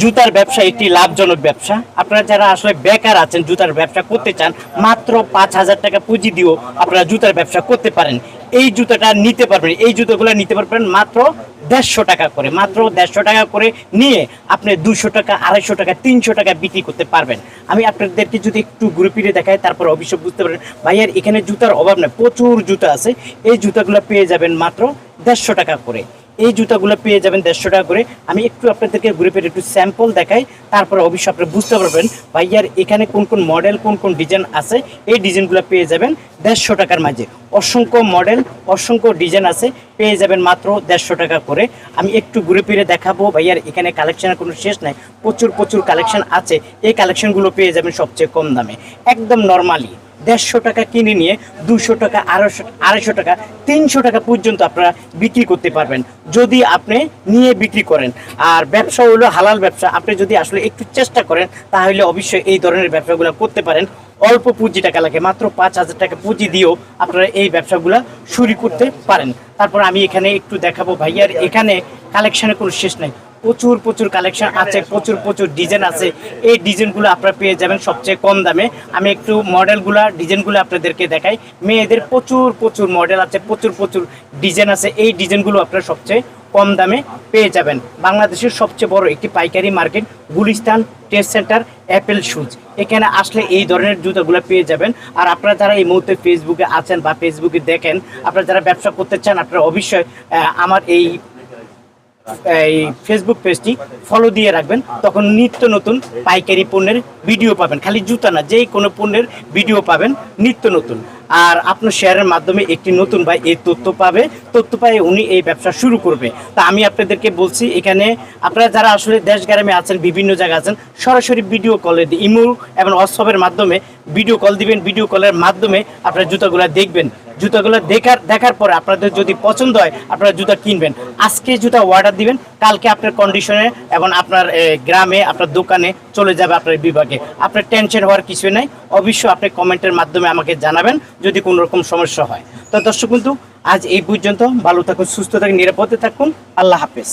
জুতার ব্যবসা একটি লাভজনক ব্যবসা। আপনারা যারা আসলে বেকার আছেন, জুতার ব্যবসা করতে চান, মাত্র পাঁচ হাজার টাকা পুঁজি দিয়েও আপনারা জুতার ব্যবসা করতে পারেন। এই জুতাটা নিতে পারবেন, এই জুতোগুলো নিতে পারবেন মাত্র দেড়শো টাকা করে। মাত্র দেড়শো টাকা করে নিয়ে আপনি দুশো টাকা, আড়াইশো টাকা, তিনশো টাকা বিক্রি করতে পারবেন। আমি আপনাদেরকে যদি একটু ঘুরে দেখাই, তারপর অবশ্য বুঝতে পারেন ভাইয়ার এখানে জুতার অভাব নেই, প্রচুর জুতা আছে। এই জুতাগুলো পেয়ে যাবেন মাত্র দেড়শো টাকা করে। এই জুতাগুলো পেয়ে যাবেন দেড়শো টাকা করে। আমি একটু আপনাদেরকে ঘুরে ফিরে একটু স্যাম্পল দেখাই, তারপরে অবশ্যই আপনি বুঝতে পারবেন ভাইয়ার এখানে কোন কোন মডেল কোন কোন ডিজাইন আছে, এই ডিজাইনগুলো পেয়ে যাবেন দেড়শো টাকার মাঝে। অসংখ্য মডেল অসংখ্য ডিজাইন আছে, পেয়ে যাবেন মাত্র দেড়শো টাকা করে। আমি একটু ঘুরে ফিরে দেখাবো ভাইয়ার এখানে কালেকশনের কোনো শেষ নাই, প্রচুর প্রচুর কালেকশন আছে। এই কালেকশনগুলো পেয়ে যাবেন সবচেয়ে কম দামে। একদম নর্মালি দেড়শো টাকা কিনে নিয়ে দুশো টাকা, আড়াইশো আড়াইশো টাকা, তিনশো টাকা পর্যন্ত আপনারা বিক্রি করতে পারবেন। যদি আপনি নিয়ে বিক্রি করেন। আর ব্যবসা হলো হালাল ব্যবসা। আপনি যদি আসলে একটু চেষ্টা করেন, তাহলে অবশ্যই এই ধরনের ব্যবসাগুলো করতে পারেন। অল্প পুঁজি টাকা লাগে, মাত্র পাঁচ হাজার টাকা পুঁজি দিয়েও আপনারা এই ব্যবসাগুলো শুরু করতে পারেন। তারপর আমি এখানে একটু দেখাবো ভাইয়ার। এখানে কালেকশনের কোনো শেষ নাই। প্রচুর প্রচুর কালেকশন আছে, প্রচুর প্রচুর ডিজাইন আছে। এই ডিজাইনগুলো আপনারা পেয়ে যাবেন সবচেয়ে কম দামে। আমি একটু মডেলগুলো ডিজাইনগুলো আপনাদেরকে দেখাই। মেয়েদের প্রচুর প্রচুর মডেল আছে, প্রচুর প্রচুর ডিজাইন আছে। এই ডিজাইনগুলো আপনারা সবচেয়ে কম দামে পেয়ে যাবেন। বাংলাদেশের সবচেয়ে বড় একটি পাইকারি market, Gulistan test center apple shoes এখানে আসলে এই ধরনের জুতোগুলো পেয়ে যাবেন। আর আপনারা যারা এই মুহূর্তে ফেসবুকে আছেন বা ফেসবুকে দেখেন, আপনারা যারা ব্যবসা করতে চান, আপনারা অবশ্যই আমার এই এই ফেসবুক পেজটি ফলো দিয়ে রাখবেন। তখন নিত্য নতুন পাইকারি পণ্যের ভিডিও পাবেন। খালি জুতা না যেই কোনো পণ্যের ভিডিও পাবেন নিত্য নতুন। আর আপনার শেয়ারের মাধ্যমে একটি নতুন ভাই এই তথ্য পাবে। তথ্য পায়ে উনি এই ব্যবসা শুরু করবে। তা আমি আপনাদেরকে বলছি, এখানে আপনারা যারা আসলে দেশ গ্রামে আছেন, বিভিন্ন জায়গায় আছেন, সরাসরি ভিডিও কলে ইমো এবং হোয়াটসঅ্যাপের মাধ্যমে ভিডিও কল দিবেন। ভিডিও কলের মাধ্যমে আপনারা জুতাগুলো দেখবেন। জুতাগুলো দেখার দেখার পরে আপনাদের যদি পছন্দ হয়, আপনারা জুতা কিনবেন। আজকে জুতা অর্ডার দিবেন, কালকে আপনার কন্ডিশনে এবং আপনার গ্রামে, আপনার দোকানে চলে যাবে আপনার বিভাগে। আপনার টেনশন হওয়ার কিছু নেই, অবশ্যই আপনি কমেন্টের মাধ্যমে আমাকে জানাবেন যদি কোনো রকম সমস্যা হয়। তো দর্শক কিন্তু আজ এই পর্যন্ত, ভালো থাকুন, সুস্থ থাকুন, নিরাপদে থাকুন, আল্লাহ হাফেজ।